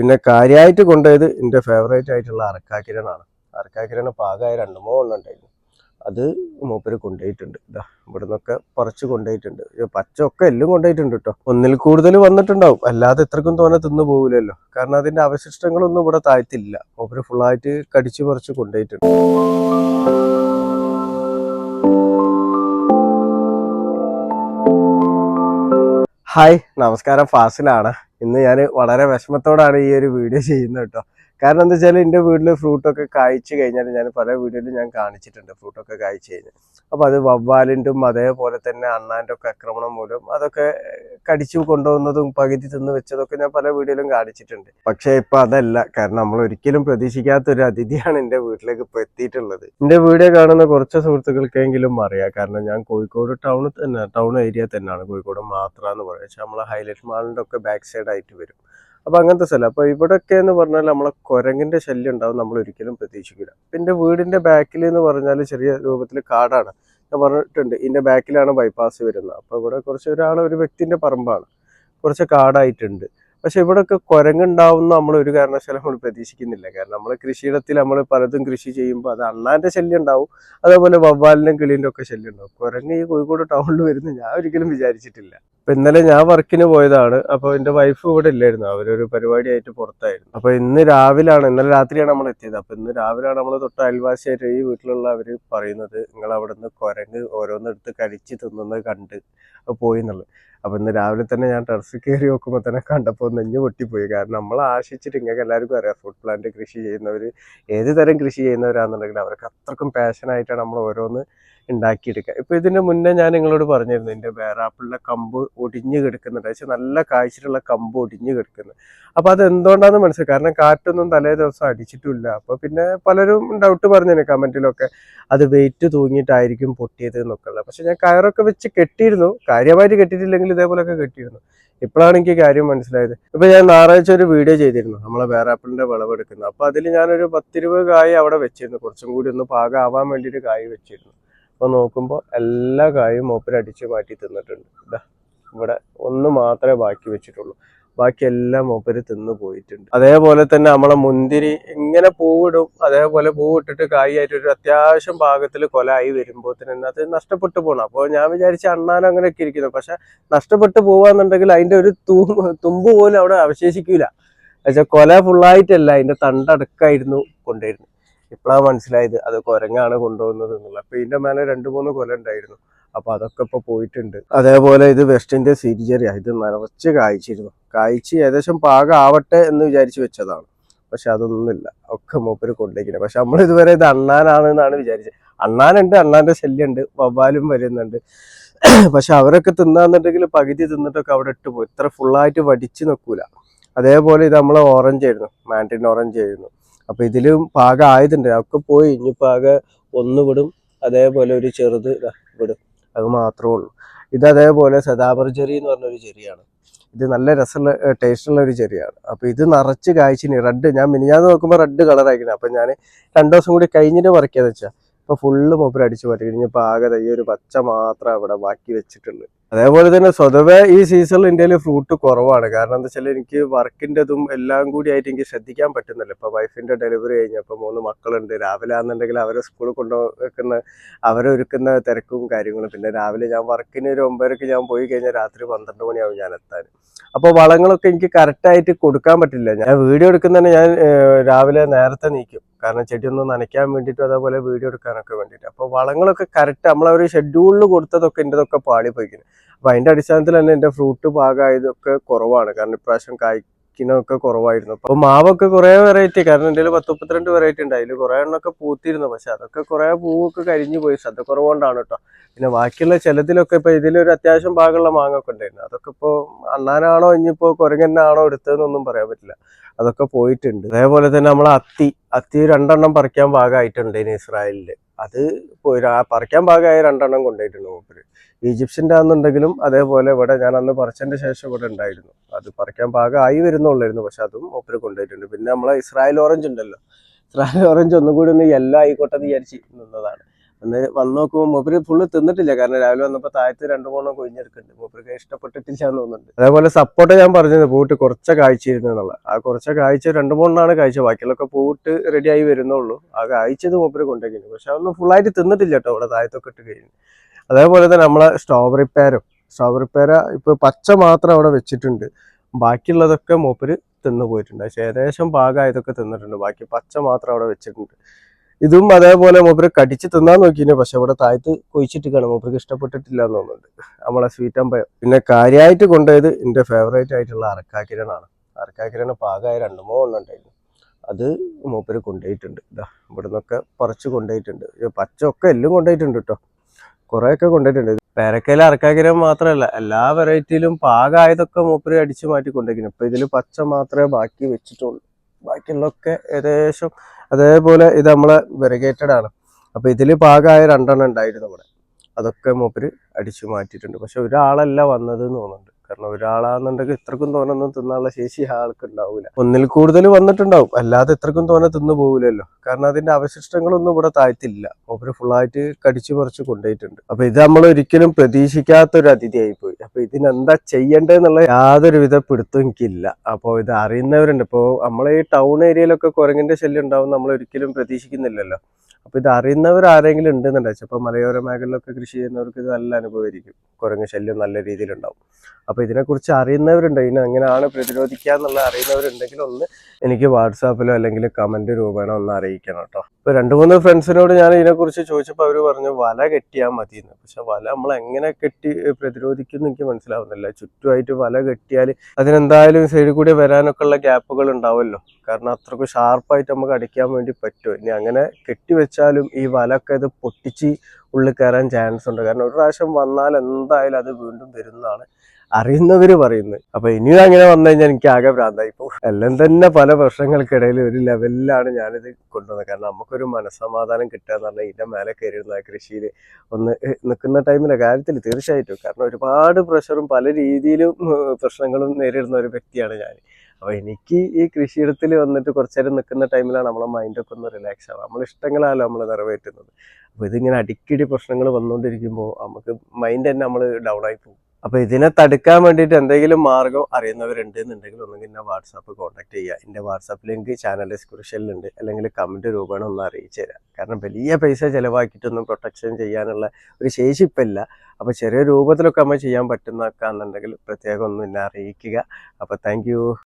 പിന്നെ കാര്യമായിട്ട് കൊണ്ടുപോയത് എന്റെ ഫേവറേറ്റ് ആയിട്ടുള്ള അറക്കാക്കിരണാണ് അറക്കാക്കിരണ പാകമായ രണ്ട് മൂന്നെണ്ണം ഉണ്ടായിരുന്നു. അത് മൂപ്പര് കൊണ്ടുപോയിട്ടുണ്ട്. ഇതാ ഇവിടെ നിന്നൊക്കെ പറിച്ച് കൊണ്ടുപോയിട്ടുണ്ട്. പച്ചയൊക്കെ എല്ലാം കൊണ്ടുപോയിട്ടുണ്ട് കേട്ടോ. ഒന്നിൽ കൂടുതൽ വന്നിട്ടുണ്ടാവും. അല്ലാതെ ഇത്രക്കും തോനെ തിന്നു പോകില്ലല്ലോ കാരണം അതിന്റെ അവശിഷ്ടങ്ങളൊന്നും ഇവിടെ താഴ്ത്തില്ല. മൂപ്പര് ഫുള്ളായിട്ട് കടിച്ച് പറിച്ച് കൊണ്ടുപോയിട്ടുണ്ട്. ഹായ് നമസ്കാരം. ഫാസിലാണ്. ഇന്ന് ഞാൻ വളരെ വിഷമത്തോടാണ് ഈ ഒരു വീഡിയോ ചെയ്യുന്നത് കേട്ടോ. കാരണം എന്താ വെച്ചാൽ എന്റെ വീട്ടിൽ ഫ്രൂട്ടൊക്കെ കായ്ച്ചു കഴിഞ്ഞാൽ ഞാൻ പല വീഡിയോയിലും ഞാൻ കാണിച്ചിട്ടുണ്ട് ഫ്രൂട്ടൊക്കെ കായ്ച്ചു കഴിഞ്ഞാൽ അപ്പോൾ അത് വവ്വാലിന്റെയും അതേപോലെ തന്നെ അണ്ണാന്റെ ഒക്കെ ആക്രമണം മൂലം അതൊക്കെ കടിച്ചു കൊണ്ടുപോകുന്നതും പകുതി തിന്ന് വെച്ചതൊക്കെ ഞാൻ പല വീഡിയോയിലും കാണിച്ചിട്ടുണ്ട്. പക്ഷേ ഇപ്പം അതല്ല. കാരണം നമ്മൾ ഒരിക്കലും പ്രതീക്ഷിക്കാത്ത ഒരു അതിഥിയാണ് എന്റെ വീട്ടിലേക്ക് ഇപ്പോൾ എത്തിയിട്ടുള്ളത്. എന്റെ വീഡിയോ കാണുന്ന കുറച്ച് സുഹൃത്തുക്കൾക്കെങ്കിലും അറിയാം. കാരണം ഞാൻ കോഴിക്കോട് ടൗണിൽ തന്നെ ടൗൺ ഏരിയ തന്നെയാണ്. കോഴിക്കോട് മാത്ര എന്ന് പറയുക നമ്മൾ നമ്മളെ ഹൈലൈറ്റ് മാളിന്റെ ഒക്കെ ബാക്ക് സൈഡ് ആയിട്ട് വരും. അപ്പൊ അങ്ങനത്തെ സ്ഥലം. അപ്പൊ ഇവിടെയൊക്കെ എന്ന് പറഞ്ഞാൽ നമ്മളെ കുരങ്ങിന്റെ ശല്യം ഉണ്ടാവും നമ്മൾ ഒരിക്കലും പ്രതീക്ഷിക്കില്ല. പിന്നെ വീടിന്റെ ബാക്കിൽ എന്ന് പറഞ്ഞാൽ ചെറിയ രൂപത്തിൽ കാടാണ്. ഞാൻ പറഞ്ഞിട്ടുണ്ട് ഇതിന്റെ ബാക്കിലാണ് ബൈപ്പാസ് വരുന്നത്. അപ്പൊ ഇവിടെ കുറച്ച് ഒരാൾ ഒരു വ്യക്തിന്റെ പറമ്പാണ്. കുറച്ച് കാടായിട്ടുണ്ട്. പക്ഷെ ഇവിടെയൊക്കെ കുരങ്ങുണ്ടാവുന്ന നമ്മൾ ഒരു കാരണവശാലും നമ്മൾ പ്രതീക്ഷിക്കുന്നില്ല. കാരണം നമ്മൾ കൃഷിയിടത്തിൽ നമ്മൾ പലതും കൃഷി ചെയ്യുമ്പോൾ അത് അണ്ണാന്റെ ശല്യം ഉണ്ടാവും. അതേപോലെ വവ്വാലിന്റെയും കിളീന്റെ ഒക്കെ ശല്യം ഉണ്ടാവും. കുരങ്ങ് ഈ കോഴിക്കോട് ടൗണിൽ വരുന്നു ഞാൻ ഒരിക്കലും വിചാരിച്ചിട്ടില്ല. അപ്പൊ ഇന്നലെ ഞാൻ വർക്കിന് പോയതാണ്. അപ്പൊ എന്റെ വൈഫ് ഇവിടെ ഇല്ലായിരുന്നു. അവരൊരു പരിപാടിയായിട്ട് പുറത്തായിരുന്നു. അപ്പൊ ഇന്ന് രാവിലാണ് ഇന്നലെ രാത്രിയാണ് നമ്മൾ എത്തിയത്. അപ്പൊ ഇന്ന് രാവിലെയാണ് നമ്മൾ തൊട്ട് അയൽവാസിയായിട്ട് ഈ വീട്ടിലുള്ള അവർ പറയുന്നത് നിങ്ങൾ അവിടെ നിന്ന് കുരങ്ങ് ഓരോന്നെടുത്ത് കടിച്ച് തിന്നുന്നത് കണ്ട് പോയി എന്നുള്ളത്. അപ്പൊ ഇന്ന് രാവിലെ തന്നെ ഞാൻ ടെറസ് കയറി നോക്കുമ്പോൾ തന്നെ കണ്ടപ്പോൾ നെഞ്ഞു പൊട്ടിപ്പോയി. കാരണം നമ്മൾ ആശിച്ചിട്ട് നിങ്ങൾക്ക് എല്ലാവർക്കും അറിയാം ഫുഡ് പ്ലാന്റ് കൃഷി ചെയ്യുന്നവര് ഏത് തരം കൃഷി ചെയ്യുന്നവരാണെന്നുണ്ടെങ്കിൽ അവർക്ക് അത്രക്കും പാഷനായിട്ടാണ് നമ്മൾ ഓരോന്ന് ഉണ്ടാക്കിയെടുക്കുക. ഇപ്പൊ ഇതിന്റെ മുന്നേ ഞാൻ നിങ്ങളോട് പറഞ്ഞിരുന്നു എന്റെ വേറാപ്പിളിലെ കമ്പ് ഒടിഞ്ഞു കിടക്കുന്നുണ്ട്. പക്ഷെ നല്ല കാഴ്ചയുള്ള കമ്പ് ഒടിഞ്ഞു കിടക്കുന്നു. അപ്പൊ അത് എന്തുകൊണ്ടാന്ന് മനസ്സിലായി? കാരണം കാറ്റൊന്നും തലേ ദിവസം അടിച്ചിട്ടില്ല അപ്പൊ പിന്നെ പലരും ഡൗട്ട് പറഞ്ഞു കമന്റിലൊക്കെ അത് വെയിറ്റ് തൂങ്ങിയിട്ടായിരിക്കും പൊട്ടിയത് എന്നൊക്കെ ഉള്ളത് പക്ഷെ ഞാൻ കയറൊക്കെ വെച്ച് കെട്ടിയിരുന്നു. കാര്യമായിട്ട് കെട്ടിയിട്ടില്ലെങ്കിൽ ഇതേപോലെയൊക്കെ കെട്ടിയിരുന്നു. ഇപ്പോഴാണ് എനിക്ക് കാര്യം മനസ്സിലായത്. ഇപ്പൊ ഞാൻ ഞായറാഴ്ച ഒരു വീഡിയോ ചെയ്തിരുന്നു നമ്മളെ വേറാപ്പിളിന്റെ വിളവെടുക്കുന്നത് അപ്പൊ അതിൽ ഞാനൊരു പത്തിരുപത് കായ് അവിടെ വെച്ചിരുന്നു. കുറച്ചും കൂടി ഒന്ന് പാകമാവാൻ വേണ്ടിയിട്ട് കായ് വെച്ചിരുന്നു. അപ്പൊ നോക്കുമ്പോൾ എല്ലാ കായും അടിച്ച് മാറ്റി തിന്നിട്ടുണ്ട്. ഇതാ ഇവിടെ ഒന്ന് മാത്രമേ ബാക്കി വെച്ചിട്ടുള്ളൂ. ബാക്കി എല്ലാം മൂപ്പര് തിന്നു പോയിട്ടുണ്ട്. അതേപോലെ തന്നെ നമ്മളെ മുന്തിരി ഇങ്ങനെ പൂവിടും. അതേപോലെ പൂവിട്ടിട്ട് കായായിട്ട് ഒരു അത്യാവശ്യം പാകത്തിൽ കൊലായി വരുമ്പോൾ തന്നെ അത് നഷ്ടപ്പെട്ടു പോകണം അപ്പോൾ ഞാൻ വിചാരിച്ച അണ്ണാനും അങ്ങനെയൊക്കെ ഇരിക്കുന്നു. പക്ഷെ നഷ്ടപ്പെട്ടു പോവാന്നുണ്ടെങ്കിൽ അതിന്റെ ഒരു തുമ്പ് പോലും അവിടെ അവശേഷിക്കൂല. എന്നുവെച്ചാൽ കൊല ഫുള്ളായിട്ടല്ല അതിന്റെ തണ്ടടക്കായിരുന്നു കൊണ്ടുവരുന്നത്. ഇപ്പോഴാണ് മനസ്സിലായത് അത് കുരങ്ങാണ് കൊണ്ടുപോകുന്നത് എന്നുള്ളത്. അപ്പൊ ഇതിന്റെ മേലെ രണ്ട് മൂന്ന് കൊല ഉണ്ടായിരുന്നു. അപ്പൊ അതൊക്കെ ഇപ്പൊ പോയിട്ടുണ്ട്. അതേപോലെ ഇത് വെസ്റ്റ് ഇന്ത്യ സിരിജറിയ ഇത് നിറച്ച് കായ്ച്ചിരുന്നു. കായ്ച്ച് ഏകദേശം പാകം ആവട്ടെ എന്ന് വിചാരിച്ചു വെച്ചതാണ്. പക്ഷെ അതൊന്നുമില്ല. ഒക്കെ മൂപ്പര് കൊണ്ടിരിക്കുന്നത് പക്ഷെ നമ്മൾ ഇതുവരെ ഇത് അണ്ണാനാണെന്നാണ് വിചാരിച്ചത്. അണ്ണാനുണ്ട് അണ്ണാന്റെ ശല്യമുണ്ട് വവ്വാലും വരുന്നുണ്ട്. പക്ഷെ അവരൊക്കെ തിന്നാന്നുണ്ടെങ്കിൽ പകുതി തിന്നിട്ടൊക്കെ അവിടെ ഇട്ട് പോകും ഇത്ര ഫുള്ളായിട്ട് വടിച്ച് നിൽക്കൂല അതേപോലെ ഇത് നമ്മളെ ഓറഞ്ച് ആയിരുന്നു. മാൻഡിൻ ഓറഞ്ച് ആയിരുന്നു. അപ്പൊ ഇതിലും പാകം ആയതുണ്ട്. അതൊക്കെ പോയി ഇനിയിപ്പോ ആകെ ഒന്ന് വിടും. അതേപോലെ ഒരു ചെറുത് വിടും. അത് മാത്രമേ ഉള്ളൂ. ഇത് അതേപോലെ സദാബർ ചെറി എന്ന് പറഞ്ഞൊരു ചെറിയാണ്. ഇത് നല്ല രസമുള്ള ടേസ്റ്റുള്ള ഒരു ചെറിയാണ്. അപ്പൊ ഇത് നിറച്ച് കായ്ച്ചിന്. റെഡ് ഞാൻ മിനിഞ്ഞാന്ന് നോക്കുമ്പോൾ റെഡ് കളർ ആയിക്കണേ അപ്പൊ ഞാൻ രണ്ടു ദിവസം കൂടി കഴിഞ്ഞിട്ട് പറിക്കാന്ന് വെച്ചാൽ ഇപ്പൊ ഫുള്ള് മൊബൈൽ അടിച്ചു പറ്റി ഇനിയിപ്പോ ആകെ തയ്യൊരു പച്ച മാത്രം അവിടെ ബാക്കി വെച്ചിട്ടുള്ളൂ. അതേപോലെ തന്നെ സ്വതവേ ഈ സീസണിൽ ഇന്ത്യയിൽ ഫ്രൂട്ട് കുറവാണ്. കാരണം എന്താ വെച്ചാൽ എനിക്ക് വർക്കിന്റെതും എല്ലാം കൂടി ആയിട്ട് എനിക്ക് ശ്രദ്ധിക്കാൻ പറ്റുന്നില്ല. ഇപ്പൊ വൈഫിന്റെ ഡെലിവറി കഴിഞ്ഞപ്പോൾ മൂന്ന് മക്കളുണ്ട്. രാവിലെ ആണെന്നുണ്ടെങ്കിൽ അവരെ സ്കൂളിൽ കൊണ്ടുവെക്കുന്ന അവരെ ഒരുക്കുന്ന തിരക്കും കാര്യങ്ങളും. പിന്നെ രാവിലെ ഞാൻ വർക്കിന് ഒരു ഒമ്പതരക്ക് ഞാൻ പോയി കഴിഞ്ഞാൽ രാത്രി പന്ത്രണ്ട് മണിയാവും ഞാൻ എത്താൻ. അപ്പോൾ വളങ്ങളൊക്കെ എനിക്ക് കറക്റ്റായിട്ട് കൊടുക്കാൻ പറ്റില്ല. ഞാൻ വീഡിയോ എടുക്കുന്നതന്നെ ഞാൻ രാവിലെ നേരത്തെ നീക്കും. കാരണം ചെടിയൊന്നും നനയ്ക്കാൻ വേണ്ടിയിട്ടും അതേപോലെ വീഡിയോ എടുക്കാനൊക്കെ വേണ്ടിയിട്ട്. അപ്പോൾ വളങ്ങളൊക്കെ കറക്റ്റ് ഒരു ഷെഡ്യൂളിൽ കൊടുത്തതൊക്കെ എന്റെതൊക്കെ പാളി പോയിക്കുന്നു അപ്പോൾ അതിന്റെ അടിസ്ഥാനത്തിൽ തന്നെ എന്റെ ഫ്രൂട്ട് പാകമായതൊക്കെ കുറവാണ്. കാരണം ഇപ്രാവശ്യം കായ്ക്കിനൊക്കെ കുറവായിരുന്നു. അപ്പോൾ മാവൊക്കെ കുറേ വെറൈറ്റി കാരണം എന്റെ പത്ത് മുപ്പത്തിരണ്ട് വെറൈറ്റി ഉണ്ട്. അതിൽ കുറേ എണ്ണമൊക്കെ പൂത്തിരുന്നു. പക്ഷെ അതൊക്കെ കുറേ പൂവൊക്കെ കരിഞ്ഞു പോയി. ശ്രദ്ധ കുറവുകൊണ്ടാണ് കേട്ടോ പിന്നെ ബാക്കിയുള്ള ചിലതിലൊക്കെ ഇപ്പൊ ഇതിലൊരു അത്യാവശ്യം ഭാഗമുള്ള മാങ്ങൊക്കെ ഉണ്ടായിരുന്നു. അതൊക്കെ ഇപ്പോ അണ്ണാനാണോ ഇനിയിപ്പോ കുരങ്ങനാണോ എടുത്തതെന്നൊന്നും പറയാൻ പറ്റില്ല. അതൊക്കെ പോയിട്ടുണ്ട്. അതേപോലെ തന്നെ നമ്മൾ അത്തി അത്തി രണ്ടെണ്ണം പറിക്കാൻ ഭാഗമായിട്ടുണ്ട് ഇനി ഇസ്രായേലിൽ. അത് പറിക്കാൻ ഭാഗമായ രണ്ടെണ്ണം കൊണ്ടുപോയിട്ടുണ്ട് മൂപ്പര്. ഈജിപ്ഷ്യന്റെ ആണെന്നുണ്ടെങ്കിലും അതേപോലെ ഇവിടെ ഞാൻ അന്ന് പറിച്ചതിന്റെ ശേഷം ഇവിടെ ഉണ്ടായിരുന്നു. അത് പറിക്കാൻ ഭാഗമായി വരുന്നുള്ളായിരുന്നു പക്ഷെ അതും മൂപ്പര് കൊണ്ടുപോയിട്ടുണ്ട്. പിന്നെ നമ്മളെ ഇസ്രായേൽ ഓറഞ്ച് ഉണ്ടല്ലോ. ഇസ്രായേൽ ഓറഞ്ച് ഒന്നും കൂടി ഒന്ന് യെല്ലോ ആയിക്കോട്ടെ എന്ന് വിചാരിച്ച് നിന്നതാണ്. ഒന്ന് വന്ന് നോക്കുമ്പോൾ മൂപ്പര് ഫുള്ള് തിന്നിട്ടില്ല. കാരണം രാവിലെ വന്നപ്പോൾ താഴത്ത് രണ്ടു മൂന്നോ കൊഴിഞ്ഞെടുക്കുന്നുണ്ട്. മൂപ്പർക്ക് ഇഷ്ടപ്പെട്ടിട്ടില്ല എന്ന് തോന്നുന്നുണ്ട്. അതേപോലെ സപ്പോർട്ട് ഞാൻ പറഞ്ഞത് പൂട്ട് കുറച്ച കാഴ്ചയിരുന്നു എന്നുള്ള. ആ കുറച്ച കാഴ്ച രണ്ടു മൂന്നെണ്ണാണ് കാഴ്ച. ബാക്കിയുള്ളൊക്കെ പൂട്ട് റെഡിയായി വരുന്നുള്ളൂ. ആ കാഴ്ചത് മൂപ്പര് കൊണ്ടുവയ്ക്കുന്നു. പക്ഷെ അതൊന്നും ഫുള്ളായിട്ട് തിന്നിട്ടില്ല കേട്ടോ അവിടെ താഴത്തൊക്കെ ഇട്ട് കഴിഞ്ഞു. അതേപോലെ തന്നെ നമ്മളെ സ്ട്രോബെറി പേരും സ്ട്രോബെറി പേര ഇപ്പൊ പച്ച മാത്രം അവിടെ വെച്ചിട്ടുണ്ട്. ബാക്കിയുള്ളതൊക്കെ മൂപ്പര് തിന്നു പോയിട്ടുണ്ട്. ഏകദേശം പാകമായതൊക്കെ തിന്നിട്ടുണ്ട്. ബാക്കി പച്ച മാത്രം അവിടെ വെച്ചിട്ടുണ്ട്. ഇതും അതേപോലെ മൂപ്പര് കടിച്ച് തിന്നാൻ നോക്കിയിരുന്നു പക്ഷെ ഇവിടെ താഴത്ത് കൊഴിച്ചിട്ട് മൂപ്പർക്ക് ഇഷ്ടപ്പെട്ടിട്ടില്ല എന്ന് തോന്നുന്നുണ്ട്. നമ്മളെ സ്വീറ്റ് അമ്പയം. പിന്നെ കാര്യമായിട്ട് കൊണ്ടുപോയത് എന്റെ ഫേവറേറ്റ് ആയിട്ടുള്ള അറക്കാക്കിരനാണ് അറക്കാക്കിരന് പാകമായ രണ്ട് മൂന്നെണ്ണം ഉണ്ടായിരുന്നു. അത് മൂപ്പര് കൊണ്ടുപോയിട്ടുണ്ട്. ഇതാ ഇവിടെ നിന്നൊക്കെ പറിച്ച് കൊണ്ടുപോയിട്ടുണ്ട്. ഒക്കെ എല്ലാം കൊണ്ടുപോയിട്ടുണ്ട് കേട്ടോ. കുറേയൊക്കെ കൊണ്ടുപോയിട്ടുണ്ട്. പേരക്കയിലെ അറക്കാക്കിരം മാത്രമല്ല എല്ലാ വെറൈറ്റിയിലും പാകമായതൊക്കെ മൂപ്പര് അടിച്ചു മാറ്റി കൊണ്ടുപോയിരിക്കുന്നു ഇപ്പൊ ഇതിൽ പച്ച മാത്രമേ ബാക്കി വെച്ചിട്ടുള്ളൂ. ബാക്കിയുള്ളതൊക്കെ ഏകദേശം അതേപോലെ ഇത് നമ്മളെ വെറിഗേറ്റഡ് ആണ്. അപ്പൊ ഇതിൽ പാകമായ രണ്ടെണ്ണം ഉണ്ടായിരുന്നു ഇവിടെ. അതൊക്കെ മൂപ്പര് അടിച്ചു മാറ്റിയിട്ടുണ്ട്. പക്ഷെ ഒരാളല്ല വന്നത് എന്ന് തോന്നുന്നുണ്ട്. കാരണം ഒരാളാന്നുണ്ടെങ്കിൽ ഇത്രക്കും തോനൊന്നും തിന്നാനുള്ള ശേഷി ആൾക്ക് ഉണ്ടാവില്ല ഒന്നിൽ കൂടുതൽ വന്നിട്ടുണ്ടാവും. അല്ലാതെ ഇത്രക്കും തോനെ തിന്നു പോകില്ലല്ലോ കാരണം അതിന്റെ അവശിഷ്ടങ്ങളൊന്നും ഇവിടെ താഴ്ത്തില്ല. മൂപ്പര് ഫുള്ളായിട്ട് കടിച്ചു പറിച്ച് കൊണ്ടുപോയിട്ടുണ്ട്. അപ്പൊ ഇത് നമ്മൾ ഒരിക്കലും പ്രതീക്ഷിക്കാത്ത ഒരു അതിഥിയായി പോയി അപ്പൊ ഇതിനെന്താ ചെയ്യേണ്ടതെന്നുള്ള യാതൊരു വിധ പിടുത്തം എനിക്കില്ല. അപ്പോൾ ഇത് അറിയുന്നവരുണ്ട്. ഇപ്പോൾ നമ്മളെ ഈ ടൗൺ ഏരിയയിലൊക്കെ കുരങ്ങിന്റെ ശല്യം ഉണ്ടാവും നമ്മൾ ഒരിക്കലും പ്രതീക്ഷിക്കുന്നില്ലല്ലോ. അപ്പൊ ഇത് അറിയുന്നവർ ആരെങ്കിലും ഉണ്ടെന്നുണ്ടെങ്കിൽ ചിലപ്പോൾ മലയോര മേഖലയിലൊക്കെ കൃഷി ചെയ്യുന്നവർക്ക് ഇത് നല്ല അനുഭവമായിരിക്കും കുരങ്ങ് ശല്യം നല്ല രീതിയിൽ ഉണ്ടാവും. അപ്പൊ ഇതിനെക്കുറിച്ച് അറിയുന്നവരുണ്ട്? ഇതിനെ എങ്ങനെയാണ് പ്രതിരോധിക്കുക എന്നുള്ള അറിയുന്നവരുണ്ടെങ്കിൽ ഒന്ന് എനിക്ക് വാട്സാപ്പിലോ അല്ലെങ്കിൽ കമന്റ് രൂപേണോ ഒന്ന് അറിയിക്കണം കേട്ടോ. ഇപ്പൊ രണ്ട് മൂന്ന് ഫ്രണ്ട്സിനോട് ഞാൻ ഇതിനെക്കുറിച്ച് ചോദിച്ചപ്പോൾ അവർ പറഞ്ഞു വല കെട്ടിയാൽ മതി എന്ന് പക്ഷെ വല നമ്മൾ എങ്ങനെ കെട്ടി പ്രതിരോധിക്കുന്നു എനിക്ക് മനസ്സിലാവുന്നില്ല. ചുറ്റുമായിട്ട് വല കെട്ടിയാൽ അതിനെന്തായാലും സൈഡിൽ കൂടി വരാനൊക്കെ ഉള്ള ഗ്യാപ്പുകൾ ഉണ്ടാവുമല്ലോ കാരണം അത്രക്കും ഷാർപ്പായിട്ട് നമുക്ക് അടിക്കാൻ വേണ്ടി പറ്റുമോ ഇനി അങ്ങനെ കെട്ടി വെച്ചാലും ഈ വലൊക്കെ ഇത് പൊട്ടിച്ച് ഉള്ളിൽ കയറാൻ ചാൻസ് ഉണ്ട്. കാരണം ഒരു പ്രാവശ്യം വന്നാൽ എന്തായാലും അത് വീണ്ടും വരുന്നതാണ്. അറിയുന്നവര് പറയുന്നത് അപ്പൊ ഇനിയും അങ്ങനെ വന്നു കഴിഞ്ഞാൽ എനിക്ക് ആകെ ഭ്രാന്തായി. പോകും എല്ലാം തന്നെ പല പ്രശ്നങ്ങൾക്കിടയിൽ ഒരു ലെവലിലാണ് ഞാനിത് കൊണ്ടുവന്നത്. കാരണം നമുക്കൊരു മനസ്സമാധാനം കിട്ടുക എന്ന് പറഞ്ഞാൽ ഇതിന്റെ മേലെ കയറിയിരുന്ന കൃഷിയിൽ ഒന്ന് നിൽക്കുന്ന ടൈമിലെ കാര്യത്തിൽ തീർച്ചയായിട്ടും. കാരണം ഒരുപാട് പ്രഷറും പല രീതിയിലും പ്രശ്നങ്ങളും നേരിടുന്ന ഒരു വ്യക്തിയാണ് ഞാൻ. അപ്പൊ എനിക്ക് ഈ കൃഷിയിടത്തിൽ വന്നിട്ട് കുറച്ചു നേരം നിൽക്കുന്ന ടൈമിലാണ് നമ്മളെ മൈൻഡൊക്കെ ഒന്ന് റിലാക്സ് ആവുക. നമ്മളെ ഇഷ്ടങ്ങളാലോ നമ്മൾ നിറവേറ്റുന്നത്. അപ്പൊ ഇതിങ്ങനെ അടിക്കടി പ്രശ്നങ്ങൾ വന്നുകൊണ്ടിരിക്കുമ്പോൾ നമുക്ക് മൈൻഡ് തന്നെ നമ്മൾ ഡൗൺ ആയി പോകും. അപ്പൊ ഇതിനെ തടുക്കാൻ വേണ്ടിയിട്ട് എന്തെങ്കിലും മാർഗം അറിയുന്നവരുണ്ട് എന്നുണ്ടെങ്കിൽ ഒന്നെങ്കിൽ എന്നെ വാട്സാപ്പ് കോൺടാക്ട് ചെയ്യുക. എന്റെ വാട്സാപ്പ് ലിങ്ക് ചാനൽ ഡിസ്ക്രിപ്ഷനിലുണ്ട് അല്ലെങ്കിൽ കമന്റ് രൂപേണ ഒന്ന് അറിയിച്ചു തരാം. കാരണം വലിയ പൈസ ചിലവാക്കിയിട്ടൊന്നും പ്രൊട്ടക്ഷൻ ചെയ്യാനുള്ള ഒരു ശേഷി ഇപ്പം അപ്പൊ ചെറിയ രൂപത്തിലൊക്കെ നമ്മൾ ചെയ്യാൻ പറ്റുന്നൊക്കെ എന്നുണ്ടെങ്കിൽ പ്രത്യേകം ഒന്ന് എന്നെ അറിയിക്കുക. അപ്പൊ താങ്ക്